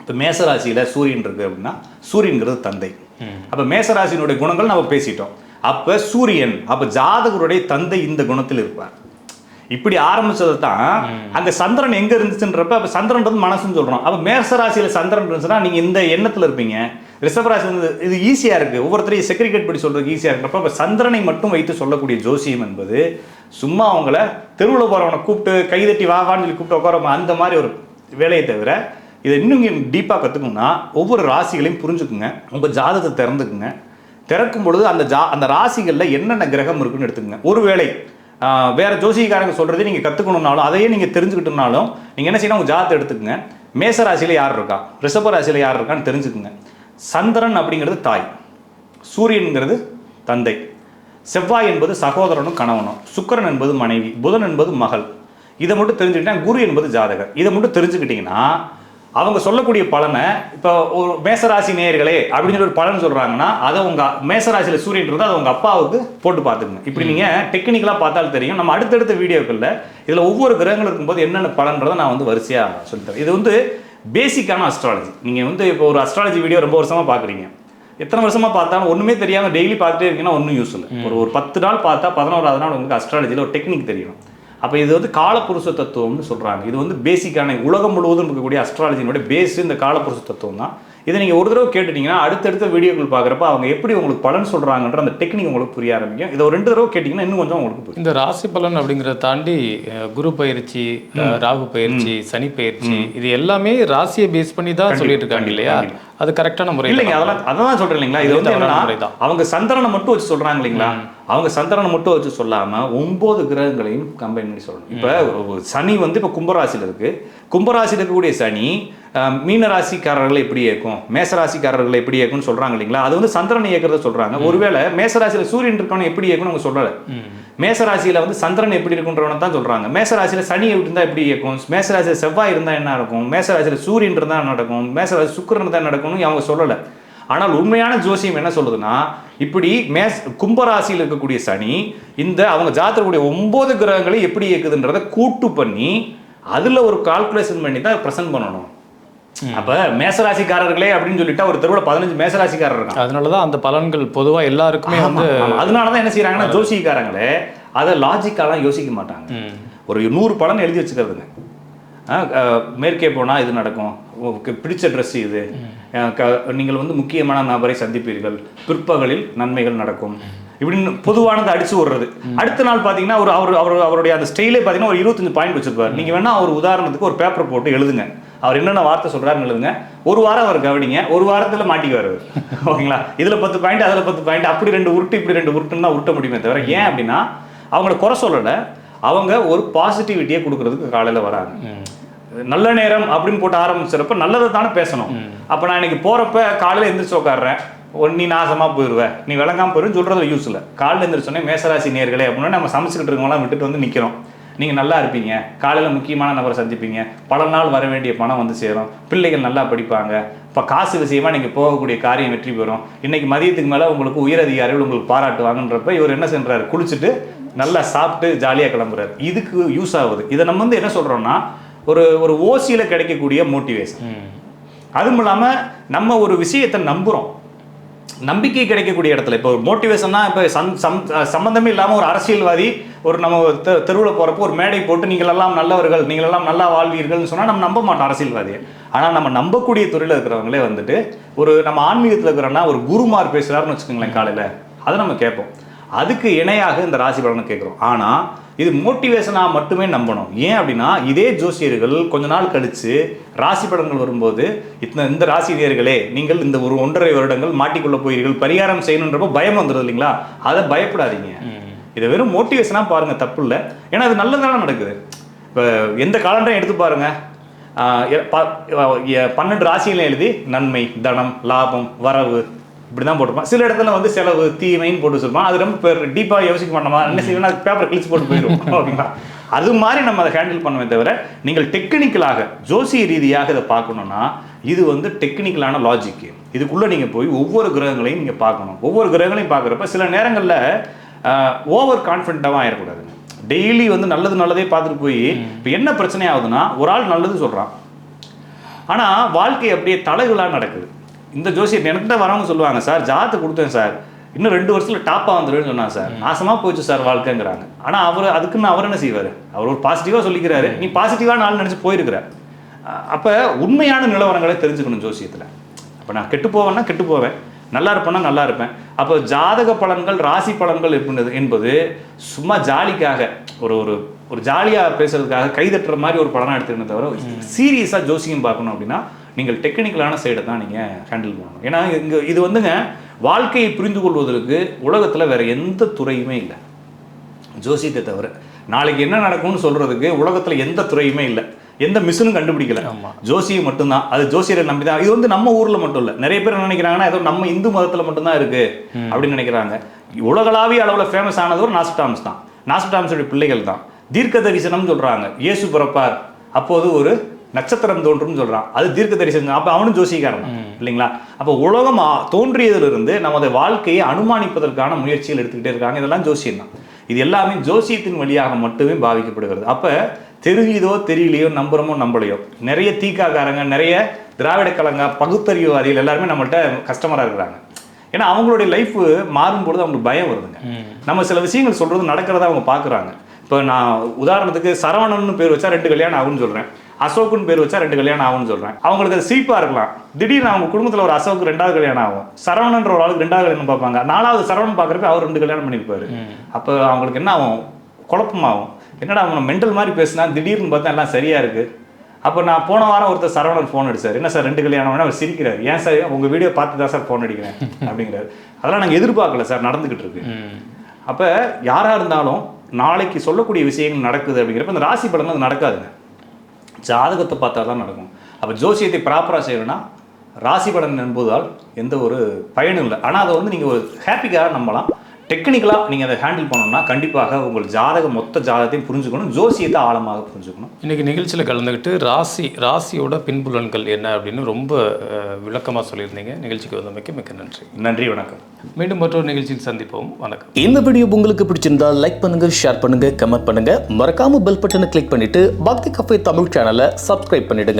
இப்போ மேசராசியில் சூரியன் இருக்குது அப்படின்னா சூரியன்கிறது தந்தை. அப்போ மேசராசியினுடைய குணங்கள் நம்ம பேசிட்டோம். அப்போ சூரியன் அப்போ ஜாதகருடைய தந்தை இந்த குணத்தில் இருப்பார். இப்படி ஆரம்பிச்சது தான் அங்க சந்திரன் எங்க இருந்துச்சுன்றப்ப அப்ப சந்திரன்றது மனசுன்னு சொல்றோம். அப்ப மேசராசியில சந்திரன் இருந்துச்சுன்னா நீங்க இந்த எண்ணத்துல இருப்பீங்க. ரிஷபராசி வந்து இது ஈஸியா இருக்கு. ஒவ்வொருத்தரையும் செக்ரிகேட் படி சொல்றதுக்கு ஈஸியா இருக்கிறப்ப அப்ப சந்திரனை மட்டும் வைத்து சொல்லக்கூடிய ஜோசியம் என்பது சும்மா அவங்கள தெருவில் போறவனை கூப்பிட்டு கைதட்டி வா வான்னு சொல்லி கூப்பிட்டு உட்கார அந்த மாதிரி ஒரு வேலையை தவிர இதை இன்னும் டீப்பாக கற்றுக்கணும்னா ஒவ்வொரு ராசிகளையும் புரிஞ்சுக்குங்க. உங்கள் ஜாதகத்தை திறந்துக்குங்க. திறக்கும் பொழுது அந்த ஜா அந்த ராசிகளில் என்னென்ன கிரகம் இருக்குன்னு எடுத்துக்கங்க. ஒருவேளை வேறு ஜோசிகாரங்க சொல்கிறது நீங்கள் கற்றுக்கணுன்னாலும் அதையே நீங்கள் தெரிஞ்சுக்கிட்டோம்னாலும் நீங்கள் என்ன செய்யணும்? உங்கள் ஜாதத்தை எடுத்துக்கங்க. மேச ராசியில் யார் இருக்கா? ரிஷப ராசியில் யார் இருக்கான்னு தெரிஞ்சுக்குங்க. சந்திரன் அப்படிங்கிறது தாய். சூரியன்கிறது தந்தை. செவ்வாய் என்பது சகோதரனும் கணவனும். சுக்கரன் என்பது மனைவி. புதன் என்பது மகள். இதை மட்டும் தெரிஞ்சுக்கிட்டா குரு என்பது ஜாதகர். இதை மட்டும் தெரிஞ்சுக்கிட்டிங்கன்னா அவங்க சொல்லக்கூடிய பலனை இப்போ ஒரு மேசராசி நேயர்களே அப்படின்னு சொல்லி ஒரு பலன் சொல்றாங்கன்னா அதை உங்க மேசராசியில் சூரியன் இருந்தால் அதை உங்க அப்பாவுக்கு போட்டு பார்த்துக்குங்க. இப்படி நீங்க டெக்னிக்கலாக பார்த்தாலும் தெரியும். நம்ம அடுத்தடுத்த வீடியோக்களில் இதில் ஒவ்வொரு கிரகங்கள் இருக்கும்போது என்னென்ன பலன்றதை நான் வந்து வரிசையாக சொல்லித்தரேன் இது வந்து பேசிக்கான அஸ்ட்ராலஜி நீங்கள் வந்து இப்போ ஒரு அஸ்ட்ராலஜி வீடியோ ரொம்ப வருஷமாக பார்க்குறீங்க. எத்தனை வருஷமா பார்த்தாலும் ஒண்ணுமே தெரியாம டெய்லி பார்த்துட்டே இருக்கீங்கன்னா ஒன்றும் யூஸ் இல்லை. ஒரு ஒரு பத்து நாள் பார்த்தா பதினோராவது நாள் உங்களுக்கு அஸ்ட்ராலஜியில் ஒரு டெக்னிக் தெரியணும் அப்போ இது வந்து காலப்புருஷ தத்துவம்னு சொல்கிறாங்க இது வந்து பேசிக்கான உலகம் முழுவதும் இருக்கக்கூடிய அஸ்ட்ராலஜினுடைய பேஸ் இந்த காலப்புருஷ தத்துவம் தான் இதை நீங்கள் ஒரு தடவை கேட்டுட்டீங்கன்னா அடுத்தடுத்த வீடியோக்கள் பார்க்குறப்ப அவங்க எப்படி உங்களுக்கு பலன் சொல்கிறாங்கன்ற அந்த டெக்னிக் உங்களுக்கு புரிய ஆரம்பிக்கும். இதை ஒரு ரெண்டு தடவை கேட்டிங்கன்னா இன்னும் கொஞ்சம் உங்களுக்கு புரியும். இந்த ராசி பலன் அப்படிங்கிறத தாண்டி குரு பயிற்சி ராகு பயிற்சி சனி பயிற்சி இது எல்லாமே ராசியை பேஸ் பண்ணி தான் சொல்லிட்டு இருக்காங்க இல்லையா? அது கரெக்டான முறை இல்லைங்க அதெல்லாம் அதான் சொல்றேன் இல்லைங்களா? இது வந்து என்னன்னா. அவங்க சந்திரனை மட்டும் வச்சு சொல்றாங்க இல்லைங்களா? அவங்க சந்திரனை மட்டும் வச்சு சொல்லாம ஒன்பது கிரகங்களையும் கம்பைன் பண்ணி சொல்லணும். இப்ப சனி வந்து இப்ப கும்பராசியில இருக்கு. கும்பராசியில் இருக்கக்கூடிய சனி அஹ், மீன ராசிக்காரர்களை எப்படி இயக்கும்? மேச ராசிக்காரர்களை எப்படி இயக்கும்னு சொல்றாங்க இல்லைங்களா? அது வந்து சந்திரனை இயக்கிறத சொல்றாங்க. ஒருவேளை மேச ராசியில சூரியன் இருக்கவன எப்படி இயக்கும்னு அவங்க சொல்லல. மேச ராசியில வந்து சந்திரன் எப்படி இருக்குன்றவன தான் சொல்றாங்க. மேச ராசியில சனி இருந்தா எப்படி இயக்கும்? மேச ராசியில செவ்வாய் இருந்தா என்ன நடக்கும்? மேச ராசியில சூரியன் இருந்தா என்ன நடக்கும்? மேச ராசி சுக்கிரன் இருந்தா என்ன நடக்கும்னு அவங்க சொல்லல. ஆனால் உண்மையான ஜோசியம் என்ன சொல்லுதுன்னா இப்படி மேஸ் கும்பராசியில் இருக்கக்கூடிய சனி இந்த அவங்க ஜாத்தக்கூடிய ஒன்பது கிரகங்களை எப்படி இயக்குதுன்றதை கூட்டு பண்ணி அதுல ஒரு கால்குலேஷன் பண்ணி தான் ப்ரெசென்ட் பண்ணணும். அப்ப மேசராசிக்காரர்களே அப்படின்னு சொல்லிட்டா ஒரு தெருவில் பதினஞ்சு மேசராசிக்காரர் இருக்காங்க. அதனால தான் அந்த பலன்கள் பொதுவா எல்லாருக்குமே வந்து. அதனாலதான் என்ன செய்றாங்கன்னா ஜோசிக்காரங்களே அதை லாஜிக்காலாம் யோசிக்க மாட்டாங்க. ஒரு நூறு பலன் எழுதி வச்சுக்கிறதுங்க. மேற்கே போனா இது நடக்கும். பிடிச்ச ட்ரெஸ் இது. நீங்கள் வந்து முக்கியமான நபரை சந்திப்பீர்கள். பிற்பகலில் நன்மைகள் நடக்கும். இப்படின்னு பொதுவானதை அடிச்சு விடுறது. அடுத்த நாள் பாத்தீங்கன்னா ஒரு அவர் அவர் அவருடைய அந்த ஸ்டைலே பாத்தீங்கன்னா ஒரு இருபத்தஞ்சு பாயிண்ட் வச்சிருப்பாரு. நீங்க வேணா ஒரு உதாரணத்துக்கு ஒரு பேப்பர் போட்டு எழுதுங்க. அவர் என்னென்ன வார்த்தை சொல்றாருன்னு எழுதுங்க. ஒரு வாரம் அவர் கவனிங்க ஒரு வாரத்துல மாட்டிக்குவார் அவர். ஓகேங்களா? இதுல பத்து பாயிண்ட் அதுல பத்து பாயிண்ட் அப்படி ரெண்டு உருட்டு இப்படி ரெண்டு உருட்டுன்னு தான் உருட்ட முடியுமே தவிர ஏன் அப்படின்னா அவங்கள குறை சொல்லலை. அவங்க ஒரு பாசிட்டிவிட்டியை கொடுக்கறதுக்கு காலையில வராங்க. நல்ல நேரம் அப்படின்னு போட்டு ஆரம்பிச்சிடப்ப நல்லதை தானே பேசணும். அப்ப நான் இன்னைக்கு போறப்ப காலையில எந்திரிச்சு உட்காடுறேன் ஒன் நீ நாசமா போயிடுவ நீ விளங்காம போயிரும் சொல்றது யூஸ் இல்லை. காலையில எந்திரிச்சோன்னே மேசராசி நேர்களே அப்படின்னு நம்ம சமைச்சுக்கிட்டு இருக்கவங்களாம் விட்டுட்டு வந்து நிக்கிறோம். நீங்க நல்லா இருப்பீங்க. காலையில முக்கியமான நபரை சந்திப்பீங்க. பல நாள் வர வேண்டிய பணம் வந்து சேரும். பிள்ளைகள் நல்லா படிப்பாங்க. இப்போ காசு விஷயமா நீங்க போகக்கூடிய காரியம் வெற்றி பெறும். இன்னைக்கு மதியத்துக்கு மேல உங்களுக்கு உயர் அதிகாரிகள் உங்களுக்கு பாராட்டுவாங்கன்றப்ப இவர் என்ன சென்றாரு குளிச்சுட்டு நல்லா சாப்பிட்டு ஜாலியா கிளம்புறாரு. இதுக்கு யூஸ் ஆகுது. இதை நம்ம வந்து என்ன சொல்றோம்னா ஒரு ஒரு ஓசியில கிடைக்கக்கூடிய மோட்டிவேஷன். அதுவும் அதுவும் இல்லாம நம்ம ஒரு விஷயத்தை நம்புறோம். நம்பிக்கை கிடைக்கக்கூடிய இடத்துல. இப்போ மோட்டிவேஷன்னா இப்போ சம் சம் சம்பந்தமே இல்லாமல் ஒரு அரசியல்வாதி ஒரு நம்ம தெ தெருவில் போகிறப்போ ஒரு மேடை போட்டு நீங்களெல்லாம் நல்லவர்கள் நீங்களெல்லாம் நல்லா வாழ்வீர்கள்னு சொன்னால் நம்ம நம்ப மாட்டோம் அரசியல்வாதியை. ஆனால் நம்ம நம்பக்கூடிய துறையில் இருக்கிறவங்களே வந்துட்டு ஒரு நம்ம ஆன்மீகத்தில் இருக்கிறோன்னா ஒரு குருமார் பேசுகிறாருன்னு வச்சுக்கோங்களேன் காலையில். அதை நம்ம கேட்போம். அதுக்கு இணையாக இந்த ராசி பலனை கேட்குறோம். ஆனால் இது மோட்டிவேஷனாக மட்டுமே நம்பணும். ஏன் அப்படின்னா இதே ஜோசியர்கள் கொஞ்ச நாள் கழிச்சு ராசி பலன்கள் வரும்போது இந்த இந்த ராசினியர்களே நீங்கள் இந்த ஒரு ஒன்றரை வருடங்கள் மாட்டிக்கொள்ள போகிறீர்கள் பரிகாரம் செய்யணுன்றப்போ பயம் வந்துடுது இல்லைங்களா? அதை பயப்படாதீங்க. இதை வெறும் மோட்டிவேஷனாக பாருங்க தப்பு இல்லை. ஏன்னா அது நல்லதானே நடக்குது. இப்போ எந்த காலண்டரையும் எடுத்து பாருங்க. ஆஹ் எ- ப- எ- பன்னெண்டு ராசிகளையும் எழுதி நன்மை தனம் லாபம் வரவு இப்படி தான் போட்டிருப்பான். சில இடத்துல வந்து செலவு தீமைன்னு போட்டு வச்சிருப்பான் அது ரொம்ப டீப்பாக யோசிக்க மாட்டோமா? என்ன செய்யணும் அது பேப்பர் கிழிச்சு போட்டு போயிடும். (laughs) ஓகேங்களா அது மாதிரி நம்ம அதை ஹேண்டில் பண்ணுமே தவிர நீங்கள் டெக்னிக்கலாக ஜோசிய ரீதியாக இதை பார்க்கணும்னா இது வந்து டெக்னிக்கலான லாஜிக் இதுக்குள்ளே நீங்கள் போய் ஒவ்வொரு கிரகங்களையும் நீங்கள் பார்க்கணும். ஒவ்வொரு கிரகங்களையும் பார்க்குறப்ப சில நேரங்களில் ஓவர் கான்ஃபிடண்ட்டாகவும் ஆயிடக்கூடாது. டெய்லி வந்து நல்லது நல்லதே பார்த்துட்டு போய் இப்போ என்ன பிரச்சனை ஆகுதுன்னா ஒரு ஆள் நல்லது சொல்கிறான் ஆனால் வாழ்க்கை அப்படியே தலைகளாக நடக்குது. இந்த ஜோசியர் என்கிட்ட வரவங்க சொல்லுவாங்க சார் ஜாத்து கொடுத்தேன் சார். இன்னும் ரெண்டு வருஷத்துல டாப்பாக வந்துடுவேன்னு சொன்னாங்க சார். நாசமாக போச்சு சார் வாழ்க்கைங்கிறாங்க. ஆனால் அவர் அதுக்குன்னு அவர் என்ன செய்வார்? அவர் ஒரு பாசிட்டிவாக சொல்லிக்கிறாரு. நீ பாசிட்டிவாக நாள் நினச்சி போயிருக்கிற. அப்போ உண்மையான நிலவரங்களை தெரிஞ்சுக்கணும் ஜோசியத்தில். அப்போ நான் கெட்டு போவேன்னா கெட்டு போவேன். நல்லா இருப்பேன்னா நல்லா இருப்பேன். அப்போ ஜாதக பலன்கள் ராசி பலன்கள் என்பது என்பது சும்மா ஜாலிக்காக ஒரு ஒரு ஒரு ஜாலியாக பேசுறதுக்காக கைதட்டுற மாதிரி ஒரு படம் எடுத்துக்கணும் தவிர சீரியஸாக ஜோசியம் பார்க்கணும் அப்படின்னா நீங்கள் டெக்னிக்கலான சைடை தான் நீங்கள் ஹேண்டில் பண்ணணும். ஏன்னா இங்கே இது வந்துங்க வாழ்க்கையை புரிந்து கொள்வதற்கு உலகத்தில் வேற எந்த துறையுமே இல்லை. ஜோசியத்தை தவிர நாளைக்கு என்ன நடக்கும்னு சொல்றதுக்கு உலகத்துல எந்த துறையுமே இல்லை. எந்த மிஷினும் கண்டுபிடிக்கல. ஜோசியம் மட்டும்தான். அது ஜோசியரை நம்பி தான். இது வந்து நம்ம ஊர்ல மட்டும் இல்ல. நிறைய பேர் நினைக்கிறாங்கன்னா ஏதோ நம்ம இந்து மதத்துல மட்டும்தான் இருக்கு அப்படின்னு நினைக்கிறாங்க. உலகளாவிய அளவுல ஃபேமஸ் ஆனது ஒரு நாஸ்டாம்ஸ் தான். நாஸ்டாம்ஸோட பிள்ளைகள் தான். தீர்க்க தரிசனம் சொல்றாங்க. இயேசு பிறப்பார். அப்போது ஒரு நட்சத்திரம் தோன்றும்னு சொல்றான். அது தீர்க்க தரிசனம். அப்ப அவனும் ஜோசியக்காரன். தான். இல்லைங்களா? அப்போ உலகம் தோன்றியதிலிருந்து நமது வாழ்க்கையை அனுமானிப்பதற்கான முயற்சிகள் எடுத்துக்கிட்டே இருக்காங்க. இதெல்லாம் ஜோசியம் தான். இது எல்லாமே ஜோசியத்தின் வழியாக மட்டுமே பாவிக்கப்படுகிறது. அப்ப தெரியுதோ தெரியலையோ நம்புறமோ நம்பலையோ நிறைய தீக்காக்காரங்க நிறைய திராவிட கலங்க பகுத்தறிவுவாதிகள் எல்லாருமே நம்மள்ட்ட கஸ்டமரா இருக்கிறாங்க. ஏன்னா அவங்களுடைய லைஃப் மாறும்பொழுது அவங்களுக்கு பயம் வருதுங்க. நம்ம சில விஷயங்கள் சொல்றது நடக்கிறத அவங்க பார்க்குறாங்க இப்போ நான் உதாரணத்துக்கு சரவணன்னு பேர் வச்சா ரெண்டு கல்யாணம் ஆகும்னு சொல்றேன். அசோக்குன்னு பேர் வச்சா ரெண்டு கல்யாணம் ஆகும்னு சொல்றேன். அவங்களுக்கு அது சிரிப்பா இருக்கலாம். திடீர்னு அவங்க குடும்பத்துல ஒரு அசோக்கு ரெண்டாவது கல்யாணம் ஆகும். சரவணன்ற ஒரு ஆளுக்கு ரெண்டாவது கல்யாணம் பார்ப்பாங்க. நாலாவது சரவணன் பார்க்கறப்ப அவர் ரெண்டு கல்யாணம் பண்ணியிருப்பாரு. அப்போ அவங்களுக்கு என்ன ஆகும்? குழப்பமாகும். என்னடா அவனை மெண்டல் மாதிரி பேசினா திடீர்னு பார்த்தா எல்லாம் சரியா இருக்கு. அப்போ நான் போன வாரம் ஒருத்தர் சரவணன் ஃபோன் அடிச்சார். என்ன சார் ரெண்டு கல்யாணம் அவர் சிரிக்கிறார். ஏன் சார் உங்க வீடியோ பார்த்து தான் சார் ஃபோன் அடிக்கிறேன்? (laughs) அப்படிங்கிறாரு. அதெல்லாம் நாங்கள் எதிர்பார்க்கல சார் நடந்துகிட்டு இருக்கு. அப்போ யாராக இருந்தாலும் நாளைக்கு சொல்லக்கூடிய விஷயங்கள் நடக்குது அப்படிங்கிறப்ப இந்த ராசி பலன் அது நடக்காதுங்க. ஜாதகத்தை பார்த்தா தான் நடக்கும். அப்போ ஜோசியத்தை ப்ராப்பராக செய்யணும்னா ராசி பலன் என்பதால் எந்த ஒரு பயனும் இல்லை. ஆனால் அதை வந்து நீங்கள் ஒரு ஹாப்பிக்காக நம்பலாம். டெக்னிக்கலாக நீங்கள் அதை ஹேண்டில் பண்ணணும்னா கண்டிப்பாக உங்கள் ஜாதகம் மொத்த ஜாதகத்தையும் புரிஞ்சுக்கணும் ஜோசியத்தை ஆழமாக புரிஞ்சுக்கணும். இன்னைக்கு நிகழ்ச்சியில் கலந்துக்கிட்டு ராசி ராசியோட பின்புலன்கள் என்ன அப்படின்னு ரொம்ப விளக்கமாக சொல்லியிருந்தீங்க. நிகழ்ச்சிக்கு வந்தமைக்கு மிக்க நன்றி. நன்றி வணக்கம். மீண்டும் மற்றொரு நிகழ்ச்சியில் சந்திப்போம். வணக்கம். இந்த வீடியோ உங்களுக்கு பிடிச்சிருந்தா லைக் பண்ணுங்க ஷேர் பண்ணுங்க கமெண்ட் பண்ணுங்க. மறக்காம பெல் பட்டனை கிளிக் பண்ணிட்டு பக்தி கஃபே தமிழ் சேனலை சப்ஸ்கிரைப் பண்ணிடுங்க.